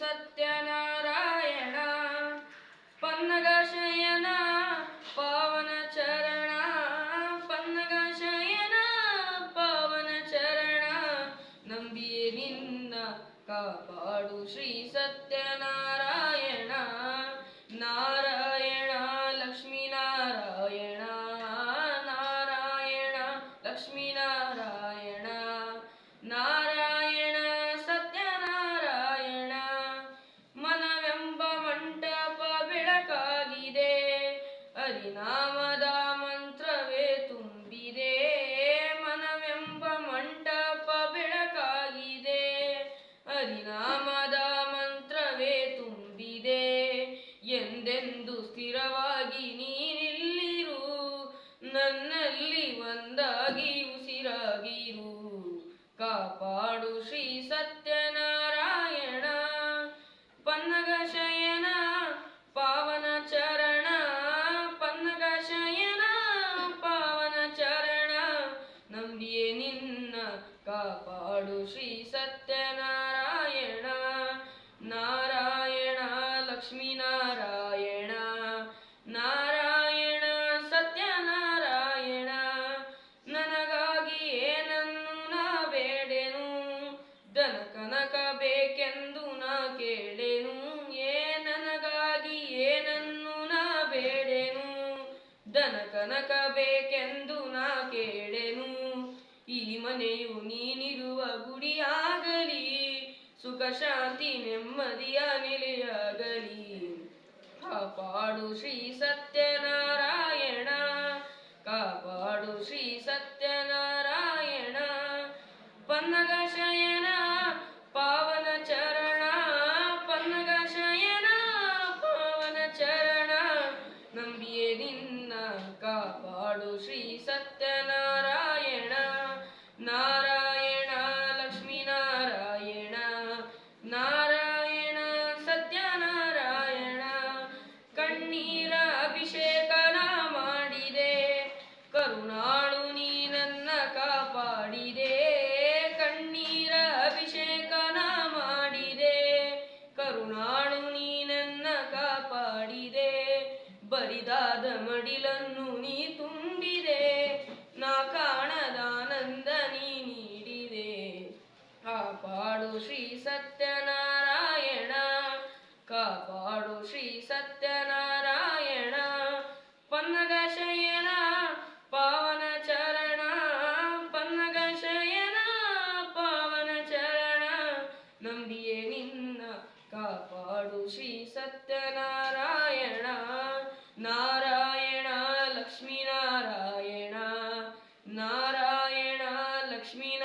ಸತ್ಯನಾರಾಯಣ ಪನ್ನಗ ಶಯನ ಪಾವನ ಚರಣ ಪನ್ನಗ ಶಯನ ಪಾವನ ಚರಣ ನಂಬಿಯೇ ನಿನ್ನ ಕಾಪಾಡು ಶ್ರೀ ಸತ್ಯನಾರಾಯಣ. ಹರಿನಾಮದ ಮಂತ್ರವೇ ತುಂಬಿದೆ, ಮನವೆಂಬ ಮಂಟಪ ಬೆಳಕಾಗಿದೆ. ಹರಿನಾಮದ ಮಂತ್ರವೇ ತುಂಬಿದೆ, ಎಂದೆಂದು ಸ್ಥಿರವಾಗಿ ನೀನಿಲ್ಲಿರು, ನನ್ನಲ್ಲಿ ಒಂದಾಗಿ ಉಸಿರಾಗಿರು. ಕಾಪಾಡು ಶ್ರೀ ಸತ್ಯನಾರಾಯಣ ಕಾಪಾಡು ಶ್ರೀ ಸತ್ಯನಾರಾಯಣ. ನಾರಾಯಣ ಲಕ್ಷ್ಮೀನಾರಾಯಣ ನಾರಾಯಣ. ನಾರಾಯಣ ಸತ್ಯನಾರಾಯಣ. ನನಗಾಗಿ ಏನನ್ನು ನಾ ಬೇಡೆನು? ದನ ಕನಕ ಬೇಕೆಂದು ನಾ ಕೇಳೆನು? ಏ ನನಗಾಗಿ ಏನನ್ನು ನಾ ಬೇಡೆನು? ದನ ಕನಕ ಬೇಕೆಂದು ಮನೆಯು ನೀನಿರುವ ಗುಡಿಯಾಗಲಿ, ಸುಖ, ಶಾಂತಿ, ನೆಮ್ಮದಿಯ ನೆಲೆಯಾಗಲಿ. ಕಾಪಾಡು ಶ್ರೀ ಸತ್ಯನಾರಾಯಣ, ಕಾಪಾಡು ಶ್ರೀ ಸತ್ಯನಾರಾಯಣ. ಪನ್ನಗ ಶಯನ, ಪಾವನ ಚರಣ, ಪನ್ನಗ ಶಯನ, ಪಾವನ ಚರಣ. ನಂಬಿಯೇ ನಿನ್ನ, ಕಾಪಾಡು ಶ್ರೀ ಸತ್ಯನಾರಾಯಣ. ನಾರಾಯಣ ಲಕ್ಷ್ಮೀನಾರಾಯಣ ನಾರಾಯಣ ನಾರಾಯಣ ಸತ್ಯನಾರಾಯಣ ಕಣ್ಣೀರ ಅಭಿಷೇಕನ ಮಾಡಿದೆ, ಕರುಣಾಳು ನೀ ನನ್ನ ಕಾಪಾಡಿದೆ, ಕಣ್ಣೀರ ಅಭಿಷೇಕನ ಮಾಡಿದೆ, ಕರುಣಾಳು ನೀ ನನ್ನ ಕಾಪಾಡಿದೆ, ಬರಿದಾದ ಮಡಿಲನ್ನು ಲಕ್ಷ್ಮೀ